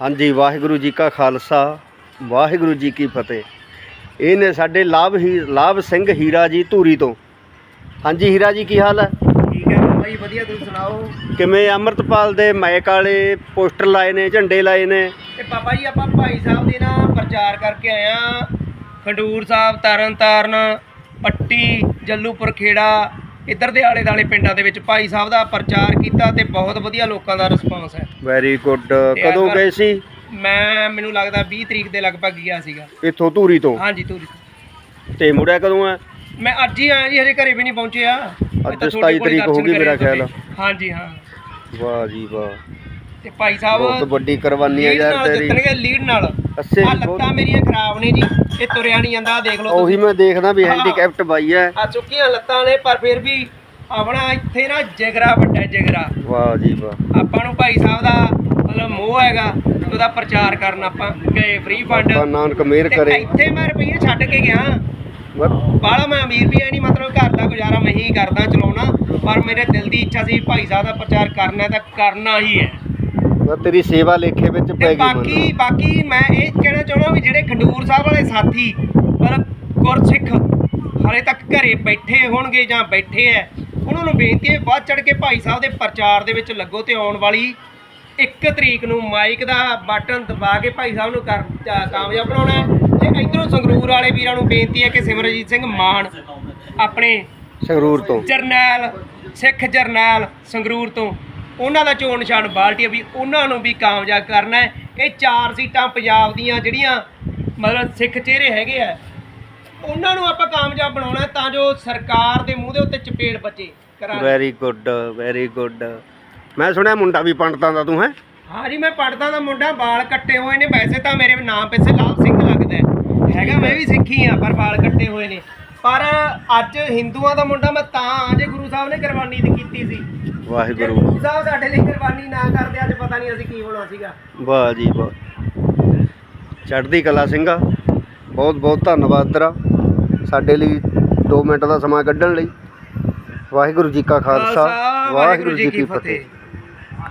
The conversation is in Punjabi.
ਹਾਂਜੀ ਵਾਹਿਗੁਰੂ ਜੀ ਕਾ ਖਾਲਸਾ ਵਾਹਿਗੁਰੂ ਜੀ ਕੀ ਫਤਿਹ। ਇਹ ਨੇ ਸਾਡੇ ਲਾਭ ਹੀ ਲਾਭ ਸਿੰਘ ਹੀਰਾ ਜੀ ਧੂਰੀ ਤੋਂ। ਹਾਂਜੀ ਹੀਰਾ ਜੀ ਕੀ ਹਾਲ ਹੈ? ਠੀਕ ਹੈ ਬਾਬਾ ਜੀ ਵਧੀਆ ਤੁਸੀਂ ਸੁਣਾਓ? ਕਿਵੇਂ ਅੰਮ੍ਰਿਤਪਾਲ ਦੇ ਮਾਇਕ ਵਾਲੇ? ਪੋਸਟਰ ਲਾਏ ਨੇ ਝੰਡੇ ਲਾਏ ਨੇ? ਤੇ ਬਾਬਾ ਜੀ ਆਪਾਂ ਭਾਈ ਸਾਹਿਬ ਦੇ ਨਾ ਪ੍ਰਚਾਰ ਕਰਕੇ ਆਏ ਆ ਖੰਡੂਰ ਸਾਹਿਬ ਤਰਨ ਤਾਰਨ ਪੱਟੀ ਜੱਲੂਪੁਰ ਖੇੜਾ ਇੱਧਰ ਦੇ ਆਲੇ ਦਾਲੇ ਪਿੰਡਾਂ ਦੇ ਵਿੱਚ ਭਾਈ ਸਾਹਿਬ ਦਾ ਪ੍ਰਚਾਰ ਕੀਤਾ ਤੇ ਬਹੁਤ ਵਧੀਆ ਲੋਕਾਂ ਦਾ ਰਿਸਪਾਂਸ ਹੈ। ਵੈਰੀ ਗੁੱਡ ਕਦੋਂ ਗਏ ਸੀ? ਮੈਂ ਮੈਨੂੰ ਲੱਗਦਾ 20 ਤਰੀਕ ਦੇ ਲਗਭਗ ਗਿਆ ਸੀਗਾ। ਇੱਥੋਂ ਧੂਰੀ ਤੋਂ? ਹਾਂਜੀ ਧੂਰੀ ਤੇ। ਮੁੜਿਆ ਕਦੋਂ ਹੈ ਮੈਂ ਅੱਜ ਹੀ ਆਇਆ ਜੀ ਹਜੇ ਘਰੇ ਵੀ ਨਹੀਂ ਪਹੁੰਚੇ ਆ ਅੱਜ ਤਾਂ 27 ਤੁਹਾਡੇ ਕੋਲ ਤਰੀਕ ਹੋ ਗਈ ਮੇਰਾ ਖਿਆਲ। ਹਾਂਜੀ ਹਾਂ। ਵਾਹ ਜੀ ਵਾਹ। ਤੇ ਭਾਈ ਬਹੁਤ ਸਾਹਿਬ ਵੱਡੀ ਕੁਰਬਾਨੀ ਹੈ ਲੀਡ ਯਾਰ ਨਾਲ ਤੇਰੀ। ਜਿੱਤਣਗੇ ਲੀਡ ਨਾਲ। ਅੱਛੇ ਆ ਬਹੁਤ- ਲੱਤਾਂ ਮੇਰੀਆਂ ਖਰਾਬ ਨੇ ਜੀ ਇਹ ਤੁਰਿਆ ਨਹੀਂ ਜਾਂਦਾ ਆਹ ਦੇਖ ਲਓ ਉਹੀ ਮੈਂ ਦੇਖਦਾ ਵੀ। ਹੈਂਡੀਕੈਪਟ ਬਾਈ ਹੈ। ਆ ਚੁੱਕੀਆਂ ਲੱਤਾਂ ਨੇ ਪਰ ਫਿਰ ਵੀ ਆਪਣਾ ਇੱਥੇ ਨਾ ਜਿਗਰਾ ਵੱਡਾ ਜਿਗਰਾ। ਵਾਹ ਜੀ ਵਾਹ। ਆਪਾਂ ਨੂੰ ਭਾਈ ਸਾਹਿਬ ਦਾ ਮਤਲਬ ਮੋਹ ਹੈਗਾ ਉਹਦਾ ਪ੍ਰਚਾਰ ਕਰਨ ਆਪਾਂ ਗਏ ਫ੍ਰੀ ਫੰਡ ਬਾਬਾ ਨਾਨਕ ਮਿਹਰ ਤੇ ਕਰੇ ਇੱਥੇ ਮੈਂ ਰੁਪਈਏ ਛੱਡ ਕੇ ਗਿਆ। ਬਸ। ਬਾਹਲਾ ਮੈਂ ਅਮੀਰ ਵੀ ਐ ਨਹੀਂ ਮਤਲਬ ਘਰ ਦਾ ਗੁਜ਼ਾਰਾ ਮੈਂ ਹੀ ਕਰਦਾ ਚਲਾਉਣਾ। ਪਰ ਮੇਰੇ ਦਿਲ ਦੀ ਇੱਛਾ ਸੀ ਭਾਈ ਸਾਹਿਬ ਦਾ ਪ੍ਰਚਾਰ ਕਰਨਾ ਤਾਂ ਕਰਨਾ ਹੀ ਹੈ। ਬਸ ਤੇਰੀ ਸੇਵਾ ਲੇਖੇ ਵਿੱਚ ਪੈ ਤੇ ਗਈ ਬਾਕੀ ਮੈਨੂੰ। ਬਾਕੀ ਮੈਂ ਇਹ ਕਹਿਣਾ ਚਾਹੁੰਦਾ ਵੀ ਜਿਹੜੇ ਖੰਡੂਰ ਸਾਹਿਬ ਵਾਲੇ ਸਾਥੀ ਪਰ ਗੁਰਸਿੱਖ ਹਾਲੇ ਤੱਕ ਘਰੇ ਬੈਠੇ ਹੋਣਗੇ ਜਾਂ ਬੈਠੇ ਐ ਉਹਨਾਂ ਨੂੰ ਬੇਨਤੀ ਹੈ ਵੱਧ ਚੜ ਕੇ ਭਾਈ ਸਾਹਿਬ ਦੇ ਪ੍ਰਚਾਰ ਦੇ ਵਿੱਚ ਲੱਗੋ ਤੇ ਆਉਣ ਵਾਲੀ 1 ਤਰੀਕ ਨੂੰ ਮਾਈਕ ਦਾ ਬਟਨ ਦਬਾ ਕੇ ਭਾਈ ਸਾਹਿਬ ਨੂੰ ਕਰ ਕਾਮਯਾਬ ਬਣਾਉਣਾ ਹੈ। ਤੇ ਇਧਰੋਂ ਸੰਗਰੂਰ ਵਾਲੇ ਵੀਰਾਂ ਨੂੰ ਬੇਨਤੀ ਹੈ ਕਿ ਸਿਮਰਜੀਤ ਸਿੰਘ ਮਾਨ ਆਪਣੇ ਸੰਗਰੂਰ ਤੋਂ। ਜਰਨੈਲ ਸਿੱਖ ਜਰਨੈਲ ਸੰਗਰੂਰ ਤੋਂ ਉਹਨਾਂ ਦਾ ਚੋਣ ਨਿਸ਼ਾਨ ਬਾਲਟੀ ਵੀ ਉਹਨਾਂ ਨੂੰ ਵੀ ਕਾਮਯਾਬ ਕਰਨਾ ਹੈ। ਇਹ ਚਾਰ ਸੀਟਾਂ ਪੰਜਾਬ ਦੀਆਂ ਜਿਹੜੀਆਂ ਮਤਲਬ ਸਿੱਖ ਚਿਹਰੇ ਹੈਗੇ ਆ ਉਹਨਾਂ ਨੂੰ ਆਪਾਂ ਕਾਮਯਾਬ ਬਣਾਉਣਾ ਤਾਂ ਜੋ ਸਰਕਾਰ ਦੇ ਮੂੰਹ ਦੇ ਉੱਤੇ ਚਪੇੜ ਬਚੇ ਕਰਾਂ ਵੈਰੀ ਗੁੱਡ ਵੈਰੀ ਗੁੱਡ ਮੈਂ ਸੁਣਿਆ ਮੁੰਡਾ ਵੀ ਪੰਡਤਾਂ ਦਾ ਤੂੰ ਹੈ? ਹਾਂ ਜੀ ਮੈਂ ਪੜਦਾ ਦਾ ਮੁੰਡਾ ਵਾਲ ਕੱਟੇ ਹੋਏ ਨੇ। ਵੈਸੇ ਤਾਂ ਮੇਰੇ ਨਾਮ ਪਿੱਛੇ ਲਾਲ ਸਿੰਘ ਲੱਗਦਾ ਹੈ। ਹੈਗਾ ਮੈਂ ਵੀ ਸਿੱਖੀ ਆ ਪਰ ਵਾਲ ਕੱਟੇ ਹੋਏ ਨੇ। ਪਰ ਅੱਜ ਹਿੰਦੂਆਂ ਦਾ ਮੁੰਡਾ ਮੈਂ ਤਾਂ ਆ ਜੇ ਗੁਰੂ ਸਾਹਿਬ ਨੇ ਕੁਰਬਾਨੀ ਦੀ ਕੀਤੀ ਸੀ। ਜੇ ਵਾਹਿਗੁਰੂ ਗੁਰੂ ਸਾਹਿਬ ਸਾਡੇ ਲਈ ਕੁਰਬਾਨੀ ਨਾ ਕਰਦੇ ਅੱਜ ਪਤਾ ਨਹੀਂ ਅਸੀਂ ਕੀ ਹੋਣਾ ਸੀਗਾ। ਵਾਹ ਜੀ ਵਾਹ। ਚੜ੍ਹਦੀ ਕਲਾ ਸਿੰਘਾ ਬਹੁਤ ਬਹੁਤ ਧੰਨਵਾਦ ਤੇਰਾ। ਸਾਡੇ ਲਈ 2 ਮਿੰਟ ਦਾ ਸਮਾਂ ਕੱਢਣ ਲਈ। ਵਾਹਿਗੁਰੂ ਜੀ ਕਾ ਖਾਲਸਾ ਵਾਹਿਗੁਰੂ ਜੀ ਕੀ ਫਤਿਹ।